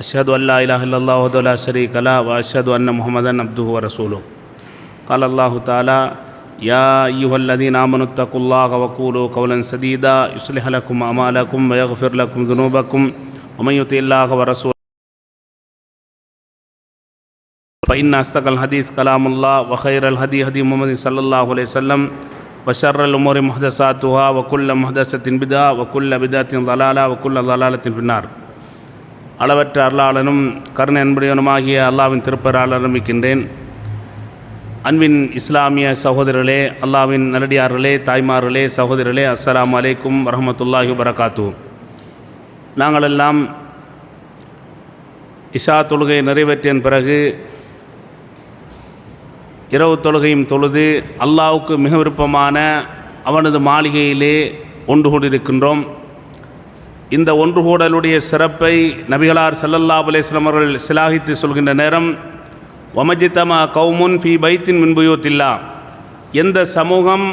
أشهد أن لا إله إلا الله وحده لا شريك له وأشهد أن محمدا عبده ورسوله. قال الله تعالى يا أيها الذين آمنوا اتقوا الله وقولوا قولا سديدا يصلح لكم أعمالكم ويغفر لكم ذنوبكم. ومن يطع الله ورسوله فإن أصدق الحديث كلام الله وخير الهدي هدي محمد صلى الله عليه وسلم وشر الأمور محدثاتها وكل محدثة بدعة وكل بدعة ضلالة وكل ضلالة في النار. அளவற்ற அருளாளனும் கருணை அன்புடையவனுமாகிய அல்லாவின் திருப்பரால் ஆரம்பிக்கின்றேன் அன்பின் இஸ்லாமிய சகோதரர்களே அல்லாவின் நல்லடியார்களே தாய்மார்களே சகோதரர்களே அஸ்லாம் அலைக்கும் வரமத்துல்லாஹி வரகாத்து நாங்களெல்லாம் இஷா தொழுகை நிறைவேற்றிய பிறகு இரவு தொழுகையும் தொழுது அல்லாவுக்கு மிக விருப்பமான அவனது மாளிகையிலே ஒன்று கொண்டிருக்கின்றோம். இந்த ஒன்று கூடலுடைய சிறப்பை நபிகளார் செல்லல்லா அலைஹி அவர்கள் சிலாகித்து சொல்கின்ற நேரம் ஒமஜித்தமா கௌமுன் ஃபி பைத்தின் மின்புயோத்தில்லா எந்த சமூகம்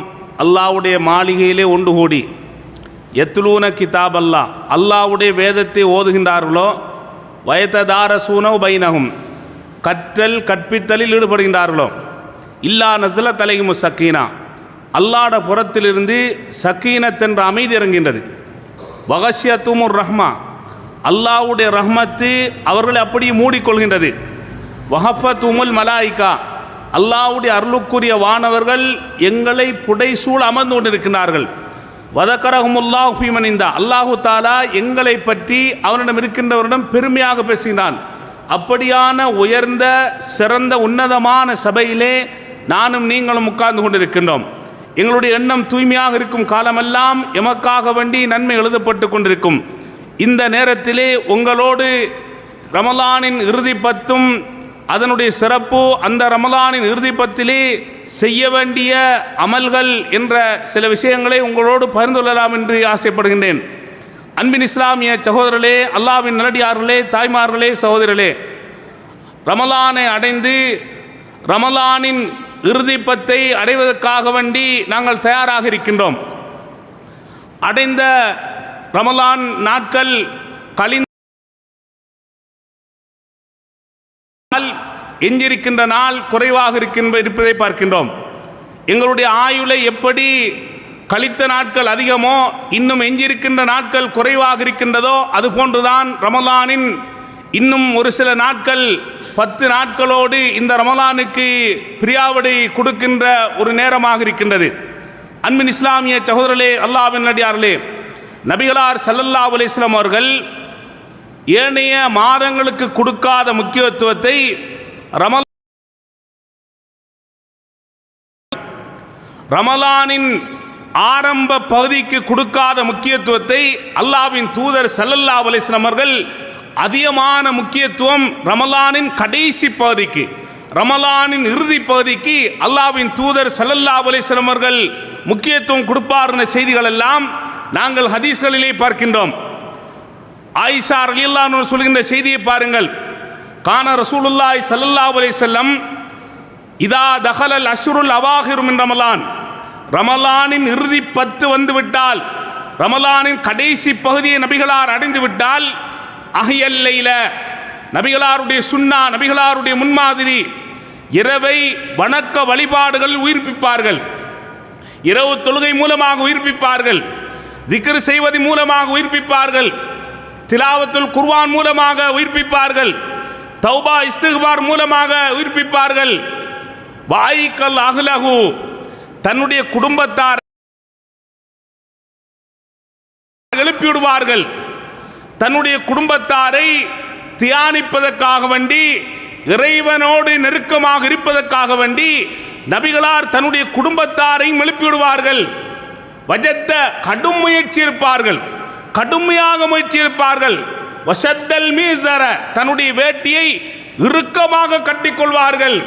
அல்லாவுடைய மாளிகையிலே ஒன்று கூடி எத்துலூன கிதாப் அல்லா அல்லாவுடைய வேதத்தை ஓதுகின்றார்களோ வயத்ததார சூனவ் பைனகும் கற்றல் கற்பித்தலில் ஈடுபடுகின்றார்களோ இல்லா நசல தலைகுமு சக்கீனா அல்லாட புறத்திலிருந்து சக்கீனத்தென்ற அமைதி இறங்கின்றது வகசியத்துமுர் ரஹ்மா. அல்லாவுடைய ரஹ்மத்து அவர்களை அப்படியே மூடிக்கொள்கின்றது. வஹஃபத்துமுல் மலாய்கா. அல்லாவுடைய அருளுக்குரிய வானவர்கள் எங்களை புடைசூழ் அமர்ந்து கொண்டிருக்கிறார்கள் வதக்கரகமுல்லாஹ் ஃபீமனிந்தா அல்லாஹு தாலா எங்களை பற்றி அவனிடம் இருக்கின்றவரிடம் பெருமையாக பேசினான் அப்படியான உயர்ந்த சிறந்த உன்னதமான சபையிலே நானும் நீங்களும் உட்கார்ந்து கொண்டிருக்கின்றோம். எங்களுடைய எண்ணம் தூய்மையாக இருக்கும் காலமெல்லாம் எமக்காக வேண்டி நன்மை எழுதப்பட்டு கொண்டிருக்கும். இந்த நேரத்திலே உங்களோடு ரமலானின் இறுதி பத்தும் அதனுடைய சிறப்பு அந்த ரமலானின் இறுதி பத்திலே செய்ய வேண்டிய அமல்கள் என்ற சில விஷயங்களை உங்களோடு பகிர்ந்து கொள்ளலாம் என்று ஆசைப்படுகின்றேன். அன்பின் இஸ்லாமிய சகோதரர்களே அல்லாவின் நல்லடியார்களே தாய்மார்களே சகோதரர்களே ரமலானை அடைந்து ரமலானின் இறுதிப்பத்தை அடைவதற்காக வேண்டி நாங்கள் தயாராக இருக்கின்றோம். அடைந்த ரமலான் நாட்கள் கழிந்த எஞ்சிருக்கின்ற நாள் குறைவாக இருக்கின்ற இருப்பதை பார்க்கின்றோம். எங்களுடைய ஆயுளை எப்படி கழித்த நாட்கள் அதிகமோ இன்னும் எஞ்சிருக்கின்ற நாட்கள் குறைவாக இருக்கின்றதோ அதுபோன்றுதான் ரமலானின் இன்னும் ஒரு சில நாட்கள் பத்து நாட்களோடு இந்த ரமலானுக்கு பிரியாவடை கொடுக்கின்ற ஒரு நேரமாக இருக்கின்றது. அன்பின் இஸ்லாமிய சகோதரலே அல்லாவின் நடிகார்களே நபிகளார் சல்லல்லா அலிஸ்லாம் அவர்கள் ஏனைய மாதங்களுக்கு கொடுக்காத முக்கியத்துவத்தை ரமல ரமலானின் ஆரம்ப பகுதிக்கு கொடுக்காத முக்கியத்துவத்தை அல்லாவின் தூதர் சல்லல்லா அலிஸ்லாம் அவர்கள் அதிகமான முக்கியத்துவம் ரமலானின் கடைசி பகுதிக்கு ரமலானின் இறுதி பகுதிக்கு அல்லாவின் தூதர் சல்லல்லா அலிஸ்லாம் அவர்கள் முக்கியத்துவம் கொடுப்பார் செய்திகள் எல்லாம் நாங்கள் ஹதீஸ்களிலே பார்க்கின்றோம். ஆயிஷா அலியல்லான்னு சொல்கின்ற செய்தியை பாருங்கள். கான ரசூலுல்லாய் சல்லல்லா அலி செல்லம் இதா தஹலல் அஷ்ருல் அவாஹிரும் ரமலான். ரமலானின் இறுதி பத்து வந்து விட்டால் ரமலானின் கடைசி பகுதியை நபிகளார் அடைந்து விட்டால் அகையல்லையில நபிகளாருடைய சுன்னா நபிகளாருடைய முன்மாதிரி. இரவை வணக்க வழிபாடுகள் உயிர்ப்பிப்பார்கள். இரவு தொழுகை மூலமாக உயிர்ப்பிப்பார்கள். திக்ரு செய்வது மூலமாக உயிர்ப்பிப்பார்கள். திலாவத்துல் குர்வான் மூலமாக உயிர்ப்பிப்பார்கள். தௌபா இஸ்திகுபார் மூலமாக உயிர்ப்பிப்பார்கள். வாய்க்கல் அகலகு தன்னுடைய குடும்பத்தார் எழுப்பிவிடுவார்கள். தன்னுடைய குடும்பத்தாரை தியானிப்பதற்காக வேண்டி இறைவனோடு நெருக்கமாக இருப்பதற்காக வேண்டி நபிகளார் தன்னுடைய குடும்பத்தாரையும் எழுப்பிவிடுவார்கள். வஜத்த கடும் முயற்சி இருப்பார்கள் கடுமையாக முயற்சி இருப்பார்கள் வசத்தல் மீசர தன்னுடைய வேட்டியை இறுக்கமாக கட்டிக்கொள்வார்கள்.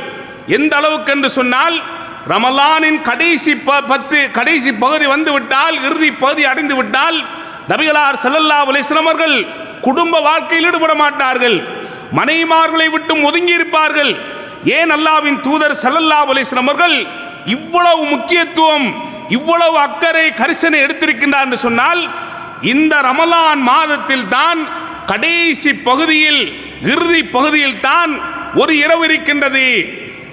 எந்த அளவுக்கு என்று சொன்னால் ரமலானின் கடைசி ப- பத்து கடைசி பகுதி வந்துவிட்டால் இறுதி பகுதி அடைந்து விட்டால் நபிகளார் செல்லல்லா அலைஹி அவர்கள் குடும்ப வாழ்க்கையில் ஈடுபட மாட்டார்கள். மனைவிமார்களை விட்டும் ஒதுங்கி இருப்பார்கள். ஏன் அல்லாவின் தூதர் செல்லல்லா அலைஹி அவர்கள் இவ்வளவு முக்கியத்துவம் இவ்வளவு அக்கறை கரிசனை எடுத்திருக்கின்றார் என்று சொன்னால் இந்த ரமலான் மாதத்தில் தான் கடைசி பகுதியில் இறுதி பகுதியில் தான் ஒரு இரவு இருக்கின்றது.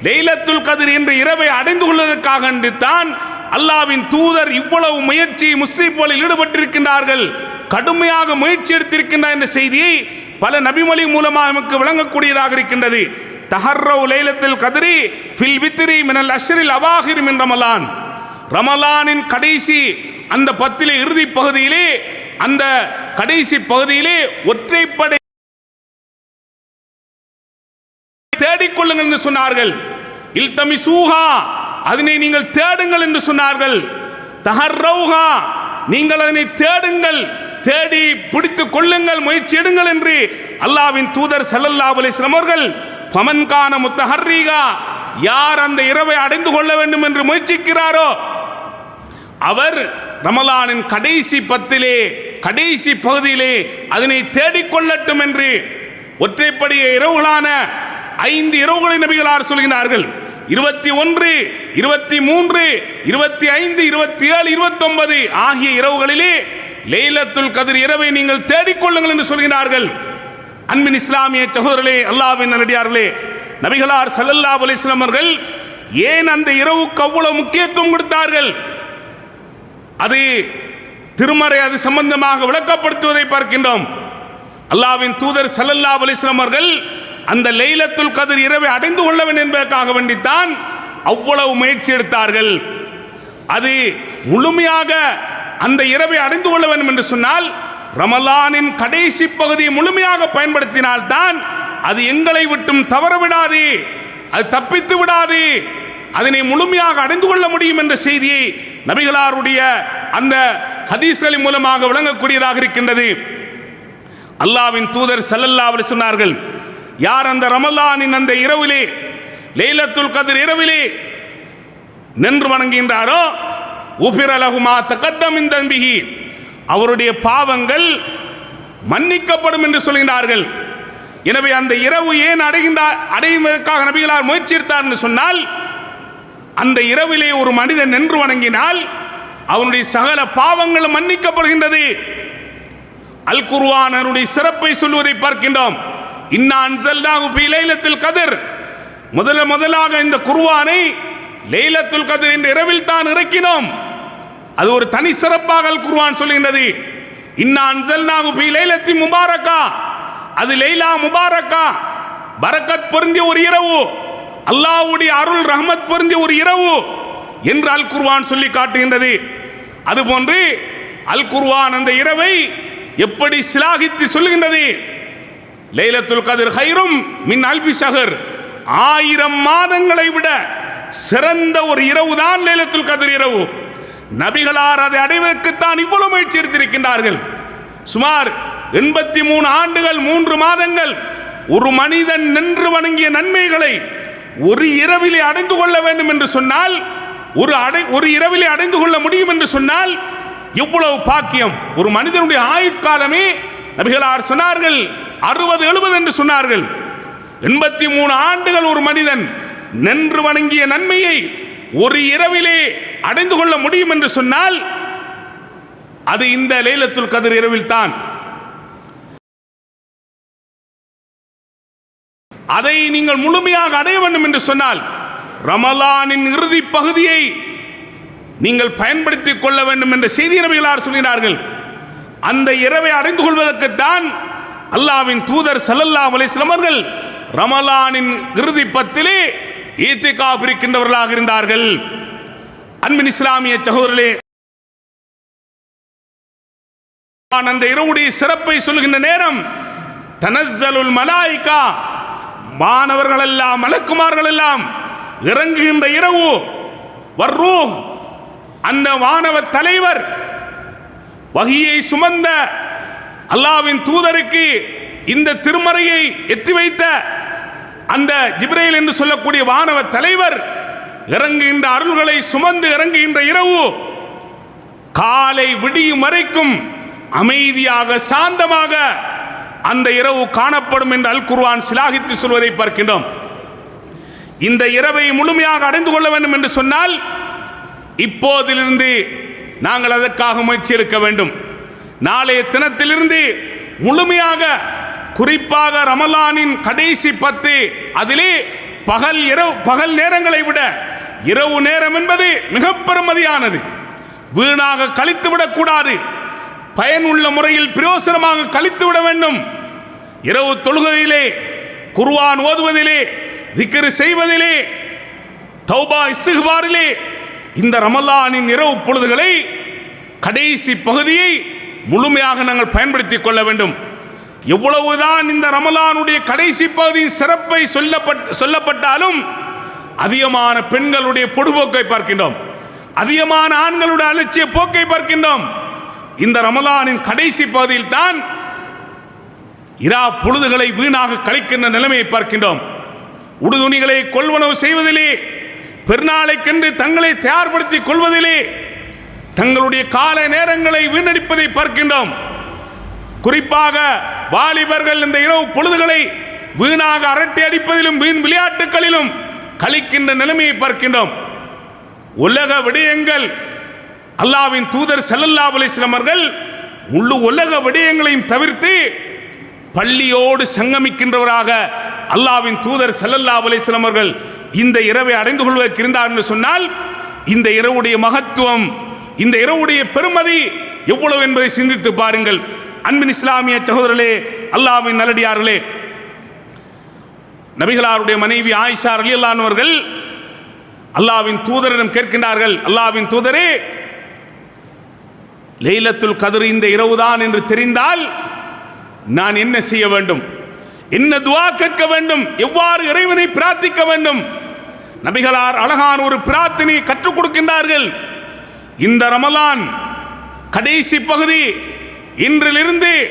லெய்லத்துல் கதிர் என்ற இரவை அடைந்து கொள்வதற்காக தான் அல்லாவின் தூதர் இவ்வளவு முயற்சி முஸ்லிம்களில் ஈடுபட்டிருக்கின்றார்கள். கடுமையாக முயற்சி எடுத்திருக்கின்றார் என்ற செய்தியை பல நபிமொழி மூலமாக நமக்கு விளங்கக்கூடியதாக இருக்கின்றது. தஹர்ரவு லைலத்தில் கதிரி ஃபில் வித்ரி மினல் அஷ்ரில் அவாஹிர் மின் ரமலான். ரமலானின் கடைசி அந்த பத்திலே இறுதி பகுதியிலே அந்த கடைசி பகுதியிலே ஒற்றைப்படை தேடிக்கொள்ளுங்கள் என்று சொன்னார்கள். இல்தமி சூஹா அதனை நீங்கள் தேடுங்கள் என்று சொன்னார்கள். தஹர்ரௌஹா நீங்கள் அதனை தேடுங்கள். தேடி பிடித்துக் கொள்ளுங்கள் முயற்சி எடுங்கள் என்று அல்லாவின் தூதர் செல்லல்லா அலைஹி வஸல்லம் அவர்கள் முத்தஹர்ரீகா யார் அந்த இரவை அடைந்து கொள்ள வேண்டும் என்று முயற்சிக்கிறாரோ? அவர் ரமலானின் கடைசி பத்திலே கடைசி பகுதியிலே அதனை தேடிக்கொள்ளட்டும் என்று ஒற்றைப்படிய இரவுகளான ஐந்து இரவுகளை நபிகளார் சொல்கிறார்கள். இருபத்தி ஒன்று இருபத்தி மூன்று இருபத்தி ஐந்து இருபத்தி ஏழு இருபத்தொன்பது ஆகிய இரவுகளிலே லைலத்துல் கதிர் இரவை நீங்கள் தேடிக்கொள்ளுங்கள் என்று சொல்கிறார்கள். அன்பின் இஸ்லாமிய சகோதரர்களே அல்லாவின் நல்லடியார்களே நபிகளார் சல்லல்லா அலைஹி அவர்கள் ஏன் அந்த இரவுக்கு அவ்வளவு முக்கியத்துவம் கொடுத்தார்கள்? அது திருமறை அது சம்பந்தமாக விளக்கப்படுத்துவதை பார்க்கின்றோம். அல்லாவின் தூதர் சல்லல்லா அலைஹி அவர்கள் அந்த லைலத்துல் கதிர் இரவை அடைந்து கொள்ளவன் என்பதற்காக வேண்டித்தான் அவ்வளவு முயற்சி எடுத்தார்கள். அது முழுமையாக அந்த இரவை அடைந்து கொள்ள வேண்டும் என்று சொன்னால் ரமலானின் கடைசி பகுதியை முழுமையாக பயன்படுத்தினால்தான் அது எங்களை விட்டும் தவற விடாது அது தப்பித்து விடாது அதனை முழுமையாக அடைந்து கொள்ள முடியும் என்ற செய்தியை நபிகளாருடைய அந்த ஹதீஸ்களின் மூலமாக விளங்கக்கூடியதாக இருக்கின்றது. அல்லாவின் தூதர் சல்லல்லா அலைஹி சொன்னார்கள் யார் அந்த ரமலானின் அந்த இரவிலே லைலத்துல் கதிர் இரவிலே நின்று வணங்குகின்றாரோ? உபிரலகுமா தகத்தமின் தம்பிகி அவருடைய பாவங்கள் மன்னிக்கப்படும் என்று சொல்கின்றார்கள். எனவே அந்த இரவு ஏன் அடைகின்றார் அடைவதற்காக நபிகளார் முயற்சி எடுத்தார் என்று சொன்னால் அந்த இரவிலே ஒரு மனிதன் நின்று வணங்கினால் அவனுடைய சகல பாவங்களும் மன்னிக்கப்படுகின்றது. அல் குர்ஆனருடைய சிறப்பை சொல்வதை பார்க்கின்றோம். இன்னான் கதிர். முதல்ல முதலாக இந்த குர்வானை லைலத்துல் கதிர் என்ற இரவில் தான் இறக்கினோம். அது ஒரு தனி சிறப்பாக அல் சொல்கின்றது. இன்னான் பி லைலத்தி முபாரக்கா. அது லைலா முபாரக்கா. பரக்கத் பொருந்திய ஒரு இரவு. அல்லாவுடைய அருள் ரஹமத் பொருந்திய ஒரு இரவு என்று அல் குர்வான் சொல்லி காட்டுகின்றது. அதுபோன்று அல் குர்வான் அந்த இரவை எப்படி சிலாகித்து சொல்லுகின்றது லைலத்துல் கதிர் ஹைரும் மின் அல்பி சகர் ஆயிரம் மாதங்களை விட சிறந்த ஒரு இரவு தான் லைலத்துல் கதிர் இரவு. நபிகளார் அதை அடைவதற்குத்தான் இவ்வளவு முயற்சி எடுத்திருக்கின்றார்கள். சுமார் எண்பத்தி மூணு ஆண்டுகள் மூன்று மாதங்கள் ஒரு மனிதன் நின்று வணங்கிய நன்மைகளை ஒரு இரவிலே அடைந்து கொள்ள வேண்டும் என்று சொன்னால் ஒரு அடை ஒரு இரவிலே அடைந்து கொள்ள முடியும் என்று சொன்னால் எவ்வளவு பாக்கியம். ஒரு மனிதனுடைய ஆயுட்காலமே நபிகளார் சொன்னார்கள் அறுபது எழுபது என்று சொன்னார்கள். எண்பத்தி மூணு ஆண்டுகள் ஒரு மனிதன் நின்று வணங்கிய நன்மையை ஒரு இரவிலே அடைந்து கொள்ள முடியும் என்று சொன்னால் அது இந்த லைலத்துல் கதிர் இரவில் தான் அதை நீங்கள் முழுமையாக அடைய வேண்டும் என்று சொன்னால் ரமலானின் இறுதி பகுதியை நீங்கள் பயன்படுத்திக் கொள்ள வேண்டும் என்ற செய்தி நபிகளார் சொல்கிறார்கள். அந்த இரவை அடைந்து கொள்வதற்குத்தான் அல்லாவின் தூதர் சல்லல்லா அலைஹி அவர்கள் ரமலானின் இறுதி பத்திலே ஈத்திகா பிரிக்கின்றவர்களாக இருந்தார்கள். அன்பின் இஸ்லாமிய சகோதரர்களே நான் அந்த இரவுடைய சிறப்பை சொல்கின்ற நேரம் தனஸ்ஸலுல் மலாய்கா மாணவர்கள் எல்லாம் மலக்குமார்கள் எல்லாம் இறங்குகின்ற இரவு வர்ரூ அந்த மாணவ தலைவர் வகியை சுமந்த அல்லாவின் தூதருக்கு இந்த திருமறையை எத்தி வைத்த அந்த ஜிப்ரேல் என்று சொல்லக்கூடிய வானவ தலைவர் இறங்குகின்ற அருள்களை சுமந்து இறங்குகின்ற இரவு காலை விடியும் வரைக்கும் அமைதியாக சாந்தமாக அந்த இரவு காணப்படும் என்று அல் குர்வான் சிலாகித்து சொல்வதை பார்க்கின்றோம். இந்த இரவை முழுமையாக அடைந்து கொள்ள வேண்டும் என்று சொன்னால் இப்போதிலிருந்து நாங்கள் அதற்காக முயற்சி எடுக்க வேண்டும். நாளைய தினத்திலிருந்து முழுமையாக குறிப்பாக ரமலானின் கடைசி பத்து அதிலே பகல் இரவு பகல் நேரங்களை விட இரவு நேரம் என்பது மிக பெருமதியானது. வீணாக கழித்து விடக்கூடாது. பயனுள்ள முறையில் பிரயோசனமாக கழித்து விட வேண்டும். இரவு தொழுகையிலே குர்வான் ஓதுவதிலே திக்ரு செய்வதிலே தௌபா இஸ்திக்பாரிலே இந்த ரமலானின் இரவு பொழுதுகளை கடைசி பகுதியை முழுமையாக நாங்கள் பயன்படுத்திக் கொள்ள வேண்டும். எவ்வளவுதான் இந்த ரமலானுடைய கடைசி பகுதியின் சிறப்பை சொல்லப்பட் சொல்லப்பட்டாலும் அதிகமான பெண்களுடைய பொடுபோக்கை பார்க்கின்றோம். அதிகமான ஆண்களுடைய அலட்சிய போக்கை பார்க்கின்றோம். இந்த ரமலானின் கடைசி பகுதியில் தான் இரா பொழுதுகளை வீணாக கழிக்கின்ற நிலைமையை பார்க்கின்றோம். உடுதுணிகளை கொள்வனவு செய்வதிலே பெருநாளைக்கென்று தங்களை தயார்படுத்திக் கொள்வதிலே தங்களுடைய கால நேரங்களை வீணடிப்பதை பார்க்கின்றோம். குறிப்பாக வாலிபர்கள் இந்த இரவு பொழுதுகளை வீணாக அரட்டை அடிப்பதிலும் வீண் விளையாட்டுகளிலும் கழிக்கின்ற நிலைமையை பார்க்கின்றோம். உலக விடயங்கள் அல்லாவின் தூதர் செல்லல்லா அலைஹி அவர்கள் முழு உலக விடயங்களையும் தவிர்த்து பள்ளியோடு சங்கமிக்கின்றவராக அல்லாவின் தூதர் செல்லல்லா அலைஹி அவர்கள் இந்த இரவை அடைந்து கொள்வதற்கு இருந்தார் என்று சொன்னால் இந்த இரவுடைய மகத்துவம் இந்த இரவுடைய பெருமதி எவ்வளவு என்பதை சிந்தித்து பாருங்கள். அன்பின் இஸ்லாமிய சகோதரர்களே அல்லாவின் நல்லடியார்களே நபிகளாருடைய மனைவி ஆயிஷா அலி அல்லானவர்கள் அல்லாவின் தூதரிடம் கேட்கின்றார்கள். அல்லாவின் தூதரே லைலத்துல் கதிர் இந்த இரவுதான் என்று தெரிந்தால் நான் என்ன செய்ய வேண்டும்? என்ன துவா கேட்க வேண்டும்? எவ்வாறு இறைவனை பிரார்த்திக்க வேண்டும்? நபிகளார் அழகான ஒரு பிரார்த்தனையை கற்றுக் கொடுக்கின்றார்கள். இந்த ரமலான் கடைசி பகுதி. இன்றிலிருந்து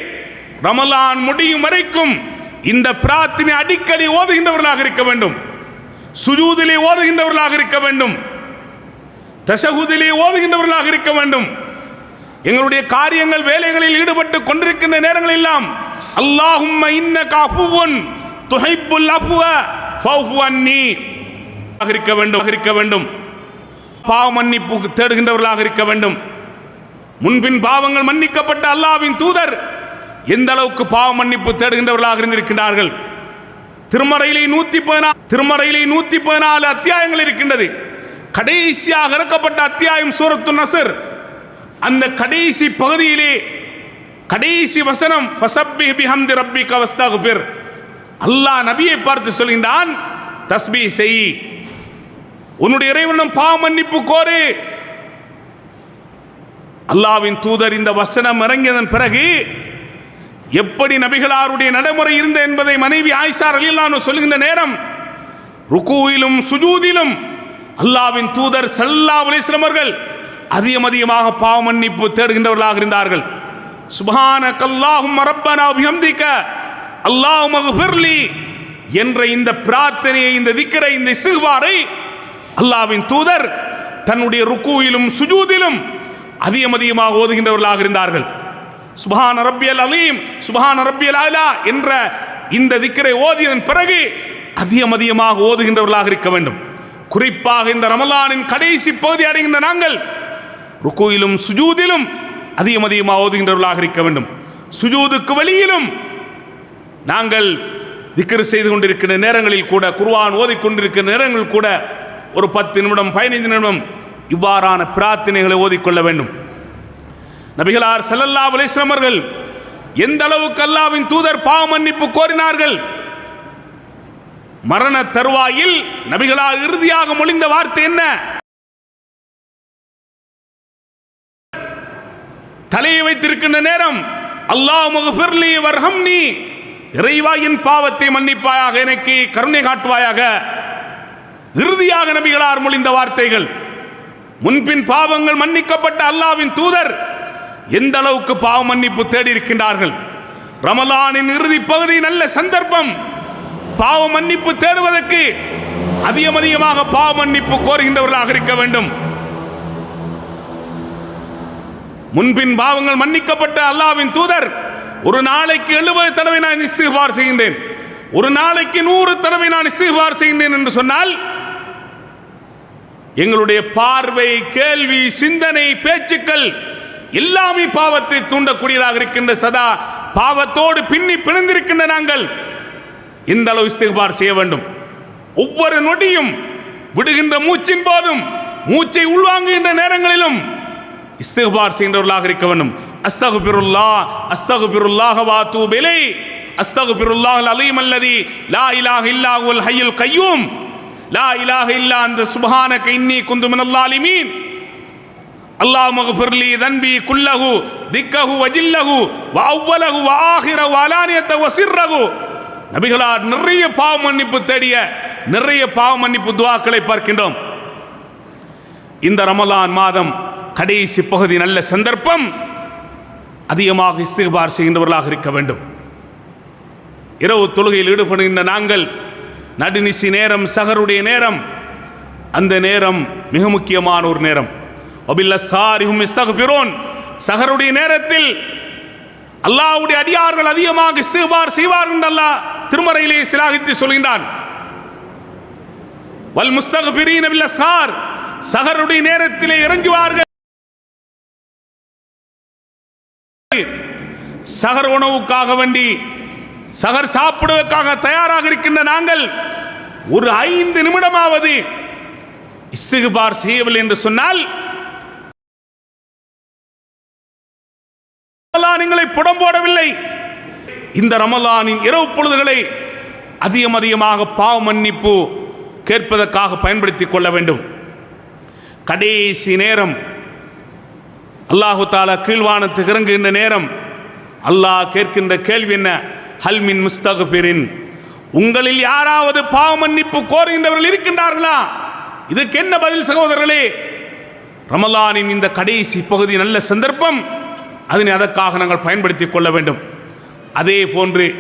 ரமலான் முடியும் வரைக்கும் இந்த பிரார்த்தனை அடிக்கடி ஓதுகின்றவர்களாக இருக்க வேண்டும். சுஜூதிலே ஓதுகின்றவர்களாக இருக்க வேண்டும். தசகுதிலே ஓதுகின்றவர்களாக இருக்க வேண்டும். எங்களுடைய காரியங்கள் வேலைகளில் ஈடுபட்டு கொண்டிருக்கின்ற நேரங்கள் எல்லாம் அல்லாஹும் அன்னி. இருக்க வேண்டும் இருக்க வேண்டும். பாவ மன்னிப்பு தேடுகின்றவர்களாக இருக்க வேண்டும். முன்பின் பாவங்கள் மன்னிக்கப்பட்ட அல்லாவின் தூதர் எந்த அளவுக்கு பாவ மன்னிப்பு தேடுகின்றவர்களாக இருந்திருக்கின்றார்கள்? திருமறையிலே நூத்தி பதினாலு திருமறையிலே நூத்தி பதினாலு அத்தியாயங்கள் இருக்கின்றது. கடைசியாக இறக்கப்பட்ட அத்தியாயம் சூரத்து நசர். அந்த கடைசி பகுதியிலே கடைசி வசனம் ஃபசப்பி பிஹம்தி ரப்பிக பேர் அல்லாஹ் நபியை பார்த்து சொல்கின்றான் தஸ்பீ செய். உன்னுடைய இறைவனும் பாவ மன்னிப்பு கோரு. அல்லாவின் தூதர் இந்த வசனம் இறங்கியதன் பிறகு எப்படி நபிகளாருடைய நடைமுறை இருந்த என்பதை மனைவி ஆயிஷா ரலியல்லாஹு சொல்லுகின்ற நேரம் ருக்குவிலும் சுஜூதிலும் அல்லாவின் தூதர் ஸல்லல்லாஹு அலைஹி அதிகம் அதிகமாக பாவ மன்னிப்பு தேடுகின்றவர்களாக இருந்தார்கள். சுபான கல்லாஹும் ரப்பனா பிஹம்திக அல்லாஹ் மகுஃபிர்லி என்ற இந்த பிரார்த்தனையை இந்த திக்கரை இந்த சிறுவாரை அல்லாவின் தூதர் தன்னுடைய ருக்குவிலும் சுஜூதிலும் அதிகம் அதிகமாக ஓதுகின்றவர்களாக இருந்தார்கள். சுபான் ரப்பியல் அலீம் சுபான் ரப்பியல் அலா என்ற இந்த திக்கரை ஓதியதன் பிறகு அதிகம் அதிகமாக ஓதுகின்றவர்களாக இருக்க வேண்டும். குறிப்பாக இந்த ரமலானின் கடைசி பகுதி அடைகின்ற நாங்கள் ருக்குவிலும் சுஜூதிலும் அதிகம் அதிகமாக ஓதுகின்றவர்களாக இருக்க வேண்டும். சுஜூதுக்கு வெளியிலும் நாங்கள் திக்கர் செய்து கொண்டிருக்கிற நேரங்களில் கூட குர்வான் ஓதிக்கொண்டிருக்கிற நேரங்கள் கூட ஒரு பத்து நிமிடம் பதினைந்து நிமிடம் இவ்வாறான பிரார்த்தனைகளை ஓதிக்கொள்ள வேண்டும். நபிகளார் செல்லல்லா அலைஹி எந்த அளவுக்கு அல்லாவின் தூதர் பாவ மன்னிப்பு கோரினார்கள்? மரண தருவாயில் நபிகளார் இறுதியாக மொழிந்த வார்த்தை என்ன? தலையை வைத்திருக்கின்ற நேரம் அல்லாஹ் முகபிர்லி வர்ஹம்னி இறைவா என் பாவத்தை மன்னிப்பாயாக எனக்கு கருணை காட்டுவாயாக. இறுதியாக நபிகளார் மொழிந்த வார்த்தைகள் முன்பின் பாவங்கள் மன்னிக்கப்பட்ட அல்லாவின் தூதர் எந்த அளவுக்கு பாவ மன்னிப்பு தேடி இருக்கின்றார்கள் ரமலானின் இறுதி பகுதி நல்ல சந்தர்ப்பம். பாவ மன்னிப்பு தேடுவதற்கு அதிகம் அதிகமாக பாவ மன்னிப்பு கோருகின்றவர்களாக இருக்க வேண்டும். முன்பின் பாவங்கள் மன்னிக்கப்பட்ட அல்லாவின் தூதர் ஒரு நாளைக்கு எழுபது தடவை நான் இஸ்திகார் செய்கின்றேன். ஒரு நாளைக்கு நூறு தடவை நான் இஸ்திகார் செய்கின்றேன் என்று சொன்னால் எங்களுடைய பார்வை கேள்வி சிந்தனை பேச்சுக்கள் எல்லாமே பாவத்தை தூண்டக்கூடியதாக இருக்கின்ற சதா பாவத்தோடு பின்னி பிணைந்திருக்கின்ற நாங்கள் இந்த அளவு இஸ்திகார் செய்ய வேண்டும். ஒவ்வொரு நொடியும் விடுகின்ற மூச்சின் போதும் மூச்சை உள்வாங்குகின்ற நேரங்களிலும் இஸ்திகார் செய்கின்றவர்களாக இருக்க வேண்டும். அஸ்தகு பிருல்லா அஸ்தகு பிருல்லாக வாத்து வாத்தூப் அஸ்தகு அஸ்தகுபிருல்லாஹ் அலீம் அல்லதி லா இலாஹ இல்லாஹுல் ஹையுல் கையூம். லா இலாக இல்லா அந்த சுபஹான கைன்னி குந்து மினல் லாலிமீன் அல்லாஹ் மகஃபிர்லி தன்பி குல்லஹு திக்கஹு வஜில்லஹு வ அவ்வலஹு வ ஆஹிரஹு வ நபிகளார் நிறைய பாவ மன்னிப்பு தேடிய நிறைய பாவ மன்னிப்பு துவாக்களை பார்க்கின்றோம் இந்த ரமலான் மாதம் கடைசி பகுதி நல்ல சந்தர்ப்பம் அதிகமாக இஸ்திக்பார் செய்கின்றவர்களாக இருக்க வேண்டும் இரவு தொழுகையில் ஈடுபடுகின்ற நாங்கள் நடுநிசி நேரம் சகருடைய நேரம். அந்த நேரம் மிக முக்கியமான ஒரு நேரம். ஒபில்லஸ்ஹாரிஹும் இஸ்தக்பிரூன் சகருடைய நேரத்தில் அல்லாவுடைய அடியார்கள் அதிகமாக இஸ்திக்பார் செய்வார்கள் என்று அல்லாஹ் திருமறையிலே சிலாகித்து சொல்கின்றான். வல் முஸ்தக்பிரீன பில் சார். சகருடைய நேரத்திலே இறங்குவார்கள். சகர் உணவுக்காக வேண்டி சகர் சாப்பிடுவதற்காக தயாராக இருக்கின்ற நாங்கள் ஒரு ஐந்து நிமிடமாவது இஸ்திகுபார் செய்யவில்லை என்று சொன்னால் ரமலான் புடம் போடவில்லை. இந்த ரமலானின் இரவு பொழுதுகளை அதிகம் அதிகமாக பாவ மன்னிப்பு கேட்பதற்காக பயன்படுத்திக் கொள்ள வேண்டும். கடைசி நேரம் அல்லாஹு தாலா கீழ்வானத்துக்கு இறங்குகின்ற நேரம் அல்லாஹ் கேட்கின்ற கேள்வி என்ன? ஹல்மின் முஸ்தகுபிரின் உங்களில் யாராவது பாவ மன்னிப்பு கோருகின்றவர்கள் இருக்கின்றார்களா? இதுக்கு என்ன பதில் சகோதரர்களே? ரமலானின் இந்த கடைசி பகுதி நல்ல சந்தர்ப்பம். அதனை அதற்காக நாங்கள் பயன்படுத்திக் கொள்ள வேண்டும். அதே போன்று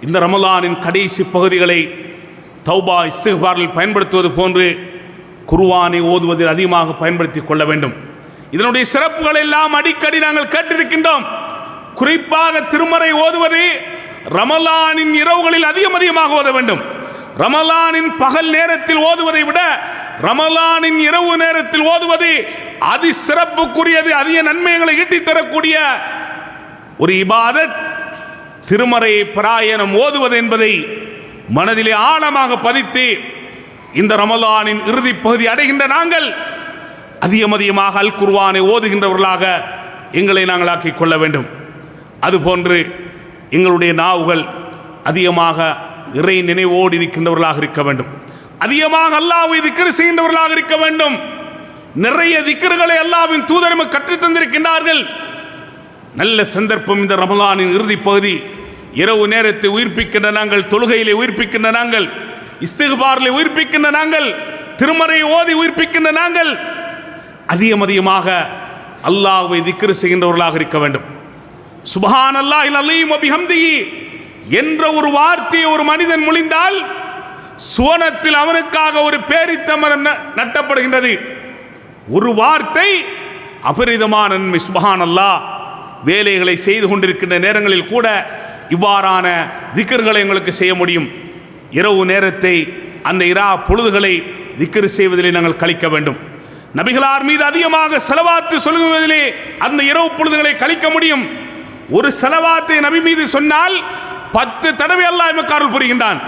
இந்த ரமலானின் கடைசி பகுதிகளை தௌபா இஸ்திகாரில் பயன்படுத்துவது போன்று குருவானை ஓதுவதில் அதிகமாக பயன்படுத்திக் கொள்ள வேண்டும். இதனுடைய சிறப்புகள் எல்லாம் அடிக்கடி நாங்கள் கேட்டிருக்கின்றோம். குறிப்பாக திருமறை ஓதுவது ரமலானின் இரவுகளில் அதிகம் அதிகமாக ஓத வேண்டும். ரமலானின் பகல் நேரத்தில் ஓதுவதை விட ரமலானின் இரவு நேரத்தில் ஓதுவது அதி சிறப்புக்குரியது அதிக நன்மைகளை ஈட்டித் தரக்கூடிய ஒரு இபாதத். திருமறை பிராயணம் ஓதுவது என்பதை மனதிலே ஆழமாக பதித்து இந்த ரமலானின் இறுதி பகுதி அடைகின்ற நாங்கள் அதிகம் அதிகமாக அல் குர்வானை ஓதுகின்றவர்களாக எங்களை நாங்கள் ஆக்கிக் கொள்ள வேண்டும். அதுபோன்று எங்களுடைய நாவுகள் அதிகமாக இறை நினைவோடு இருக்கின்றவர்களாக இருக்க வேண்டும். அதிகமாக அல்லாவை திக்ரு செய்கின்றவர்களாக இருக்க வேண்டும். நிறைய திக்கர்களை அல்லாவின் தூதரம கற்றுத்தந்திருக்கின்றார்கள் நல்ல சந்தர்ப்பம் இந்த ரமலானின் இறுதி பகுதி. இரவு நேரத்தை உயிர்ப்பிக்கின்ற நாங்கள் தொழுகையிலே உயிர்ப்பிக்கின்ற நாங்கள் இஸ்திகுபாரில் உயிர்ப்பிக்கின்ற நாங்கள் திருமறை ஓதி உயிர்ப்பிக்கின்ற நாங்கள். அதிகம் அதிகமாக அல்லாஹ்வை திக்ரு செய்கின்றவர்களாக இருக்க வேண்டும். சுபஹானல்லா அல்லாஹ் அபிஹம்தியி என்ற ஒரு வார்த்தையை ஒரு மனிதன் முழிந்தால் சுவனத்தில் அவனுக்காக ஒரு பேரித்த மரம் ந- நட்டப்படுகின்றது. ஒரு வார்த்தை அபரிதமான நன்மை சுபஹான் வேலைகளை செய்து கொண்டிருக்கின்ற நேரங்களில் கூட இவ்வாறான திக்கர்களை எங்களுக்கு செய்ய முடியும். இரவு நேரத்தை அந்த இரா பொழுதுகளை திக்கர் செய்வதிலே நாங்கள் கழிக்க வேண்டும். நபிகளார் மீது அதிகமாக செலவாத்து சொல்லுவதிலே அந்த இரவு பொழுதுகளை கழிக்க முடியும். ஒரு செலவாத்தை நபி மீது சொன்னால் பத்து தடவை அல்லாஹ் எமக்கு அருள் புரிகின்றான்.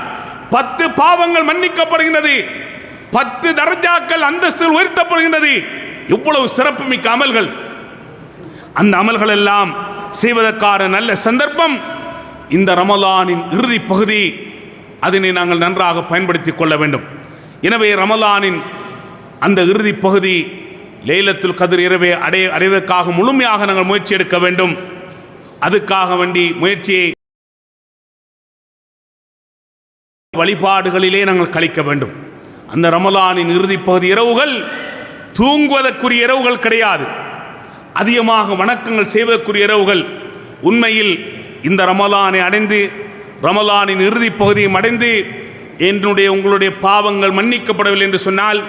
பத்து பாவங்கள் மன்னிக்கப்படுகின்றது. பத்து தரஜாக்கள் அந்தஸ்தில் உயர்த்தப்படுகின்றது. இவ்வளவு சிறப்புமிக்க அமல்கள். அந்த அமல்கள் எல்லாம் செய்வதற்கான நல்ல சந்தர்ப்பம் இந்த ரமலானின் இறுதி பகுதி. அதனை நாங்கள் நன்றாக பயன்படுத்திக் கொள்ள வேண்டும். எனவே ரமலானின் அந்த இறுதி பகுதி லேலத்துல் கதிர் இரவே அடைய அடைவதற்காக முழுமையாக நாங்கள் முயற்சி எடுக்க வேண்டும். அதுக்காக வேண்டி முயற்சியை வழிபாடுகளிலே நாங்கள் கழிக்க வேண்டும். அந்த ரமலானின் இறுதி பகுதி இரவுகள் தூங்குவதற்குரிய இரவுகள் கிடையாது. அதிகமாக வணக்கங்கள் செய்வதற்குரிய இரவுகள் உண்மையில் இந்த ரமலானை அடைந்து ரமலானின் இறுதி பகுதியும் அடைந்து என்னுடைய உங்களுடைய பாவங்கள் மன்னிக்கப்படவில்லை என்று சொன்னால்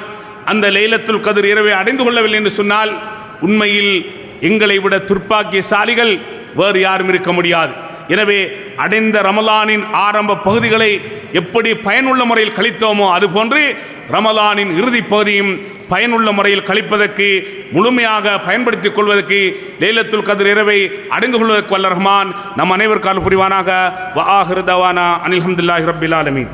அந்த லைலத்துல் கதிர் இரவை அடைந்து கொள்ளவில்லை என்று சொன்னால் உண்மையில் எங்களை விட துர்ப்பாக்கியசாலிகள் வேறு யாரும் இருக்க முடியாது. எனவே அடைந்த ரமலானின் ஆரம்ப பகுதிகளை எப்படி பயனுள்ள முறையில் கழித்தோமோ அதுபோன்று ரமலானின் இறுதி பகுதியும் பயனுள்ள முறையில் கழிப்பதற்கு முழுமையாக பயன்படுத்திக் கொள்வதற்கு லேலத்துல் கதிர் இரவை அடைந்து கொள்வதற்கு வல்ல ரஹ்மான் நம் அனைவருக்கால் புரிவானாக. வ ஆஹிரு தவானா அனில் ஹம்துல்லாஹி ரப்பில் ஆலமீன்.